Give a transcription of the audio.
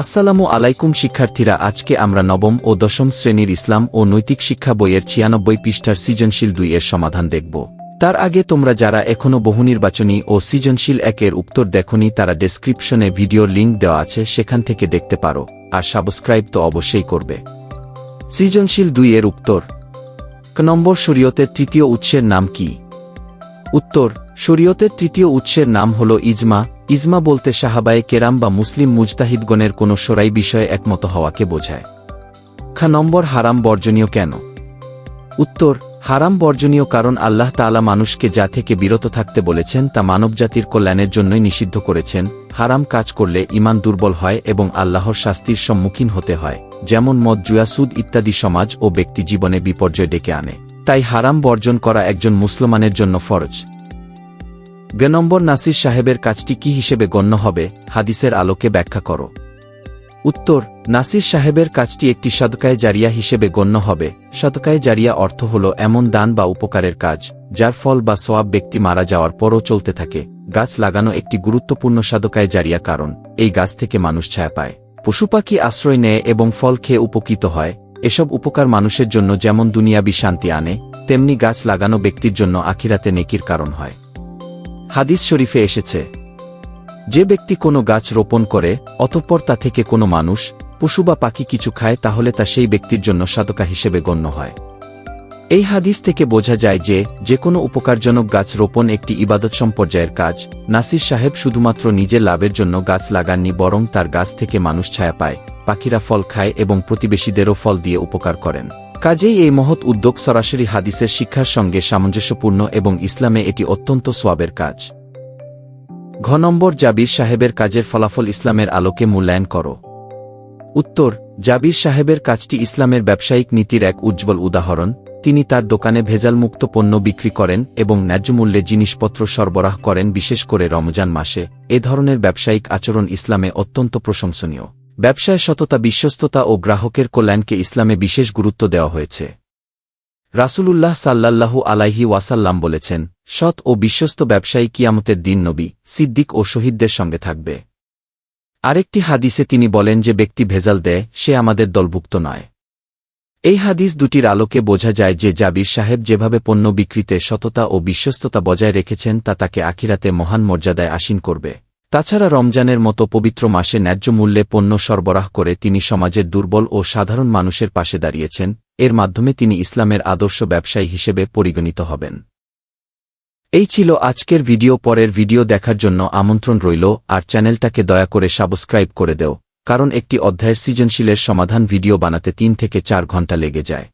আসসালামু আলাইকুম শিক্ষার্থীরা, আজকে আমরা নবম ও দশম শ্রেণির ইসলাম ও নৈতিক শিক্ষা বইয়ের ছিয়ানব্বই পৃষ্ঠার সৃজনশীল দুই এর সমাধান দেখব। তার আগে তোমরা যারা এখনও বহুনির্বাচনী ও সৃজনশীল একের উত্তর দেখনি, তারা ডেসক্রিপশনে ভিডিওর লিঙ্ক দেওয়া আছে, সেখান থেকে দেখতে পারো, আর সাবস্ক্রাইব তো অবশ্যই করবে। সৃজনশীল দুই এর উত্তর। ক নম্বর শরীয়তের তৃতীয় উৎসের নাম কি? উত্তর, শরীয়তের তৃতীয় উৎসের নাম হল ইজমা ইজমা বলতে সাহাবায়ে কেরাম বা মুসলিম মুজতাহিদগণের কোনো সরাই বিষয়ে একমত হওয়াকে বোঝায়। খা নম্বর, হারাম বর্জনীয় কেন? উত্তর, হারাম বর্জনীয় কারণ আল্লাহ তাআলা মানুষকে যা থেকে বিরত থাকতে বলেছেন তা মানবজাতির কল্যাণের জন্যই নিষিদ্ধ করেছেন, হারাম কাজ করলে ইমান দুর্বল হয় এবং আল্লাহর শাস্তির সম্মুখীন হতে হয়, যেমন মদ জুয়াসুদ ইত্যাদি সমাজ ও ব্যক্তি জীবনে বিপর্যয় ডেকে আনে। তাই হারাম বর্জন করা একজন মুসলমানের জন্য ফরজ। গ নম্বর নাসির সাহেবের কাজটি কি হিসেবে গণ্য হবে, হাদিসের আলোকে ব্যাখ্যা করো। উত্তর, নাসির সাহেবের কাজটি একটি সদকায় জারিয়া হিসেবে গণ্য হবে। সদকায় জারিয়া অর্থ হল এমন দান বা উপকারের কাজ, যার ফল বা সোয়াব ব্যক্তি মারা যাওয়ার পরও চলতে থাকে। গাছ লাগানো একটি গুরুত্বপূর্ণ সদকায় জারিয়া কারণ, এই গাছ থেকে মানুষ ছায়া পায়। পশু পাখি আশ্রয় নেয় এবং ফল খেয়ে উপকৃত হয়। এসব উপকার মানুষের জন্য যেমন দুনিয়াবি শান্তি আনে, তেমনি গাছ লাগানো ব্যক্তির জন্য আখিরাতে নেকির কারণ হয়। হাদিস শরীফে এসেছে। যে ব্যক্তি কোনো গাছ রোপণ করে, অতঃপর তা থেকে কোনো মানুষ, পশু বা পাখি কিছু খায়, তাহলে তা সেই ব্যক্তির জন্য সাদকা হিসেবে গণ্য হয়। এই হাদিস থেকে বোঝা যায় যে যে কোনো উপকারজনক গাছ রোপণ একটি ইবাদত সম্পর্যায়ের কাজ। নাসির সাহেব শুধুমাত্র নিজের লাভের জন্য গাছ লাগাননি, বরং তার গাছ থেকে মানুষ ছায়া পায়, পাখিরা ফল খায় এবং প্রতিবেশীদেরও ফল দিয়ে উপকার করেন। কাজেই এই মহৎ উদ্যোগ সরাসরি হাদিসের শিক্ষার সঙ্গে সামঞ্জস্যপূর্ণ এবং ইসলামে এটি অত্যন্ত সোয়াবের কাজ। ঘ নম্বর, জাবির সাহেবের কাজের ফলাফল ইসলামের আলোকে মূল্যায়ন করো। উত্তর, জাবির সাহেবের কাজটি ইসলামের ব্যবসায়িক নীতির এক উজ্জ্বল উদাহরণ। তিনি তার দোকানে ভেজালমুক্ত পণ্য বিক্রি করেন এবং ন্যায্যমূল্যে জিনিসপত্র সরবরাহ করেন বিশেষ করে রমজান মাসে। এ ধরনের ব্যবসায়িক আচরণ ইসলামে অত্যন্ত প্রশংসনীয়। ব্যবসায় সততা, বিশ্বস্ততা ও গ্রাহকের কল্যাণকে ইসলামে বিশেষ গুরুত্ব দেওয়া হয়েছে। রাসূলুল্লাহ সাল্লাল্লাহু আলাইহি ওয়াসাল্লাম বলেছেন, সৎ ও বিশ্বস্ত ব্যবসায়ী কিয়ামতের দিন নবী, সিদ্দিক ও শহীদদের সঙ্গে থাকবে। আরেকটি হাদিসে তিনি বলেন যে ব্যক্তি ভেজাল দেয়, সে আমাদের দলভুক্ত নয়। এই হাদিস দুটির আলোকে বোঝা যায় যে জাবির সাহেব যেভাবে পণ্য বিক্রিতে সততা ও বিশ্বস্ততা বজায় রেখেছেন, তা তাকে আখিরাতে মহান মর্যাদায় আসীন করবে। তাছাড়া রমজানের মতো পবিত্র মাসে ন্যায্য মূল্যে পণ্য সরবরাহ করে তিনি সমাজের দুর্বল ও সাধারণ মানুষের পাশে দাঁড়িয়েছেন, এর মাধ্যমে তিনি ইসলামের আদর্শ ব্যবসায়ী হিসেবে পরিগণিত হবেন। এই ছিল আজকের ভিডিও, পরের ভিডিও দেখার জন্য আমন্ত্রণ রইল, আর চ্যানেলটাকে দয়া করে সাবস্ক্রাইব করে দেও, কারণ একটি অধ্যায়ের সৃজনশীলের সমাধান ভিডিও বানাতে তিন থেকে চার ঘণ্টা লেগে যায়।